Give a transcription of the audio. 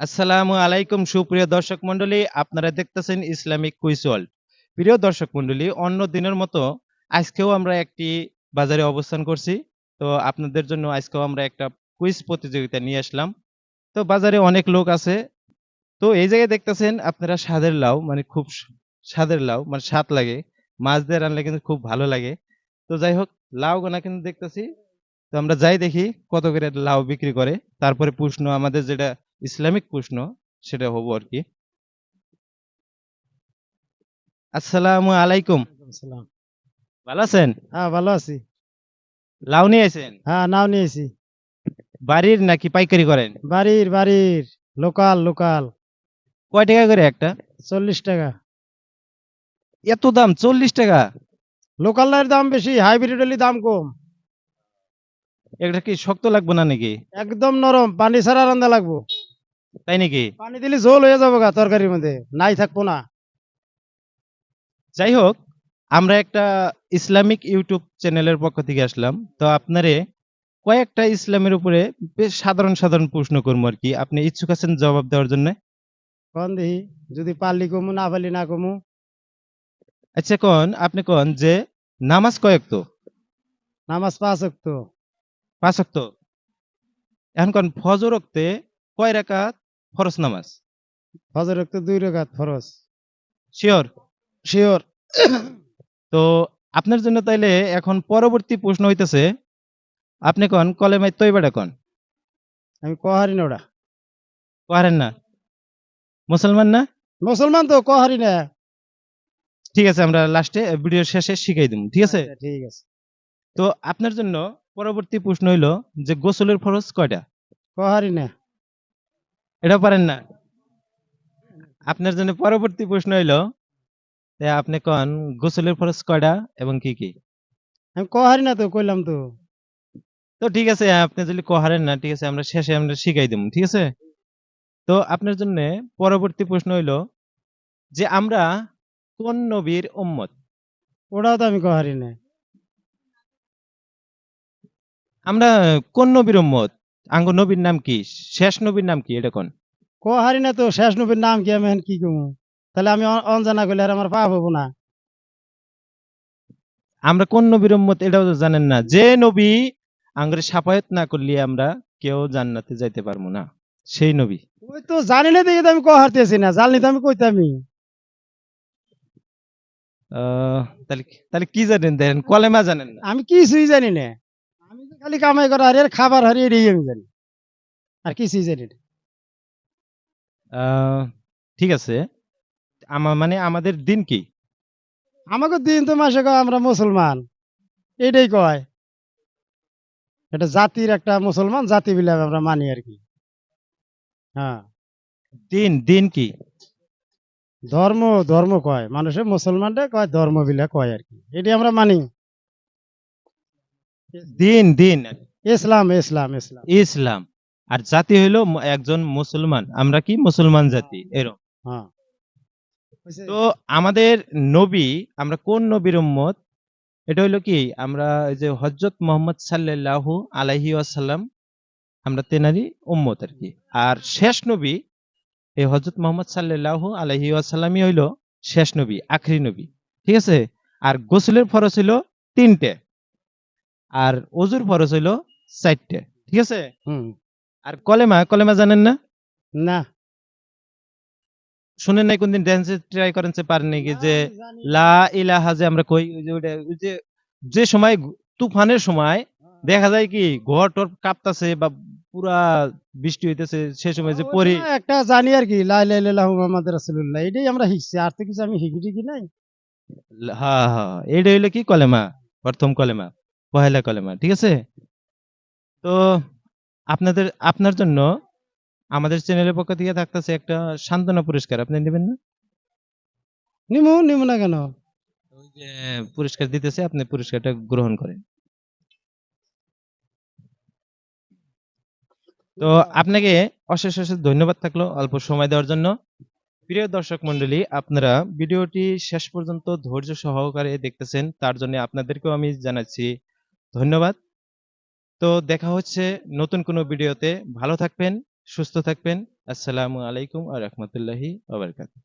আসসালামু আলাইকুম, সুপ্রিয় দর্শক মন্ডলী আপনারা দেখতেছেন ইসলামিক কুইজ ওয়ার্ল্ড। প্রিয় দর্শক মন্ডলী অন্য দিনের মতো আজকেও আমরা একটি বাজারে অবস্থান করছি। তো আপনাদের জন্য আজকেও আমরা একটা কুইজ প্রতিযোগিতা নিয়ে আসলাম। তো বাজারে অনেক লোক আছে। তো এই জায়গায় দেখতেছেন আপনারা স্বাদের লাউ মানে খুব স্বাদের লাউ মানে স্বাদ লাগে। মাছ দিয়ে রান্নলে কিন্তু খুব ভালো লাগে। তো যাই হোক, লাউ গোনা কিন্তু দেখতেছি। তো আমরা যাই দেখি কত করে লাউ বিক্রি করে। তারপরে প্রশ্ন আমাদের যেটা ইসলামিক প্রশ্ন সেটা হব আর কি। আসসালামু আলাইকুম। ভালো আছেন? হ্যাঁ ভালো আছি। লাউ নিয়ে আছেন হ্যাঁ নাও নিয়েছি বাড়ির নাকি পাইকারি করেন? বাড়ির বাড়ির। Local local. কয় টাকা করে একটা? চল্লিশ টাকা। এত দাম চল্লিশ টাকা? লোকাল লোকালের দাম বেশি হাইব্রিড হলে দাম কম। এটা কি শক্ত লাগবে না নাকি? একদম নরম পানি ছাড়া রান্না লাগবো। তাই নাকি? পানি দিলে ঝোল হয়ে যাব গা তরকারির মধ্যে নাই থাকব না। যাই হোক আমরা একটা ইসলামিক ইউটিউব চ্যানেলের পক্ষ থেকে আসলাম। তো আপনারে কয়েকটা ইসলামের উপরে বেশ সাধারণ সাধারণ প্রশ্ন করব আর কি। আপনি ইচ্ছুক আছেন জবাব দেওয়ার জন্য? কন দেখি যদি পারলি কমু না পারলি না কমু। আচ্ছা কোন আপনি কোন যে নামাজ কয়েক তো নামাজ পাঁচ তো পাঁচ ওয়াক্ত। এখন কোন ফজর ওক্তে কয় রাকাত? ফরজ নামাজ? ফজর তো দুই রেখাত ফরজ। শিওর? শিওর। তো আপনার জন্য তাইলে এখন পরবর্তী প্রশ্ন হইতেছে আপনি কোন কলেমাই তৈবাটা কোন? আমি কহারি না ওটা পারেন না? মুসলমান না? মুসলমান তো কহারি না। ঠিক আছে আমরা লাস্টে ভিডিও শেষে শিখাই দিব ঠিক আছে? আচ্ছা, ঠিক আছে। তো আপনার জন্য পরবর্তী প্রশ্ন হইল যে গোসলের ফরজ কয়টা? কহারি না। এটা পারেন না। আপনার জন্য পরবর্তী প্রশ্ন হইল আপনি কন গোসলের ফরজ কয়টা এবং কি কি? আমি কহারি না তো কইলাম তো। তো ঠিক আছে আপনি যদি কহারেন না ঠিক আছে আমরা শেষে আমরা শিখাই দেব ঠিক আছে? তো আপনার জন্য পরবর্তী প্রশ্ন হইল যে আমরা কোন নবীর উম্মত? ওটাও তো আমি কহারি না। আমরা কোন নবীর উম্মত? আঙ্গ নবীর নাম কি? শেষ নবীর নাম কি? এটা কোন? কহারি না তো শেষ নবীর নাম কি আমি কি কমু? তাহলে আমি অনজানা করলে আর আমার পাপ হব না। আমরা কোন নবীর উম্মত এটাও তো জানেন না। যে নবী আঙ্গরে সাফায়াত না করলে আমরা কেউ জান্নাতে যাইতে পারব না। সেই নবী। ওই তো জানি না দেখে তো আমি কহারতেছি না জানলি তো আমি কইতামি আহ, তাহলে তাহলে কি জানেন দেখেন? কলেমা জানেন না। আমি কিছুই জানি না। খালি কামাই করা আর এর খাবার হারি এটাই আমি জানি। আর কিছুই জানি না আহ, ঠিক আছে। আমার মানে আমাদের দিন কি? আমাকে দিন তো মাসে কয় আমরা মুসলমান। এটাই কয়। এটা জাতির একটা মুসলমান জাতি বলে আমরা মানি আর কি। হ্যাঁ। দিন দিন কি? ধর্ম ধর্ম কয়। মানুষের মুসলমানটা কয় ধর্ম বিলা কয় আর কি। এটি আমরা মানি। দিন দিন। ইসলাম ইসলাম ইসলাম। ইসলাম। আর জাতি হইল একজন মুসলমান। আমরা কি মুসলমান জাতি? এরকম হ্যাঁ। তো আমাদের নবী আমরা কোন নবীর উম্মত? এটা হইল কি? আমরা যে হজরত মোহাম্মদ সাল্লাল্লাহু আলাইহি ওয়াসাল্লাম আমরা তেনারই উম্মত আর কি। আর শেষ নবী এই হজরত মোহাম্মদ সাল্লাল্লাহু আলাইহি ওয়াসাল্লামই হইল শেষ নবী আখরি নবী। ঠিক আছে? আর গোসলের ফরজ হইল তিনটে। আর অজুর ফরজ হইল চারটে ঠিক আছে? আর কলেমা কলেমা জানেন না? না। শুনেন নাই কোনদিন ড্যান্স ট্রাই করেন সে পারেন নাকি যে লা ইলাহা যে আমরা কই ওই যে যে সময় তুফানের সময় দেখা যায় কি ঘর টর কাঁপতাছে বা পুরা বৃষ্টি হইতেছে সে সময় যে পরি একটা জানি আর কি লাই লাই লাহ মোহাম্মদ রাসূলুল্লাহ এটাই আমরা শিখছি আর তো কিছু আমি শিখি কি নাই। হ্যাঁ হ্যাঁ এটা হইল কি কলেমা? প্রথম কলেমা। পহেলা কলেমা ঠিক আছে? তো আপনাদের আপনার জন্য আমাদের চ্যানেলের পক্ষ থেকে থাকতেছে একটা সান্ত্বনা পুরস্কার আপনি নেবেন না? নিমু নিমু না কেন? ওই যে পুরস্কার দিতেছে আপনি পুরস্কারটা গ্রহণ করেন। তো আপনাকে অশেষ অশেষ ধন্যবাদ থাকল অল্প সময় দেওয়ার জন্য। প্রিয় দর্শক মন্ডলী আপনারা ভিডিওটি শেষ পর্যন্ত ধৈর্য সহকারে দেখতেছেন তার জন্য আপনাদেরকেও আমি জানাচ্ছি ধন্যবাদ। তো দেখা হচ্ছে নতুন কোনো ভিডিওতে। ভালো থাকবেন, সুস্থ থাকবেন। আসসালামু আলাইকুম আ রহমতুল্লাহি ওয়া বারাকাতুহু।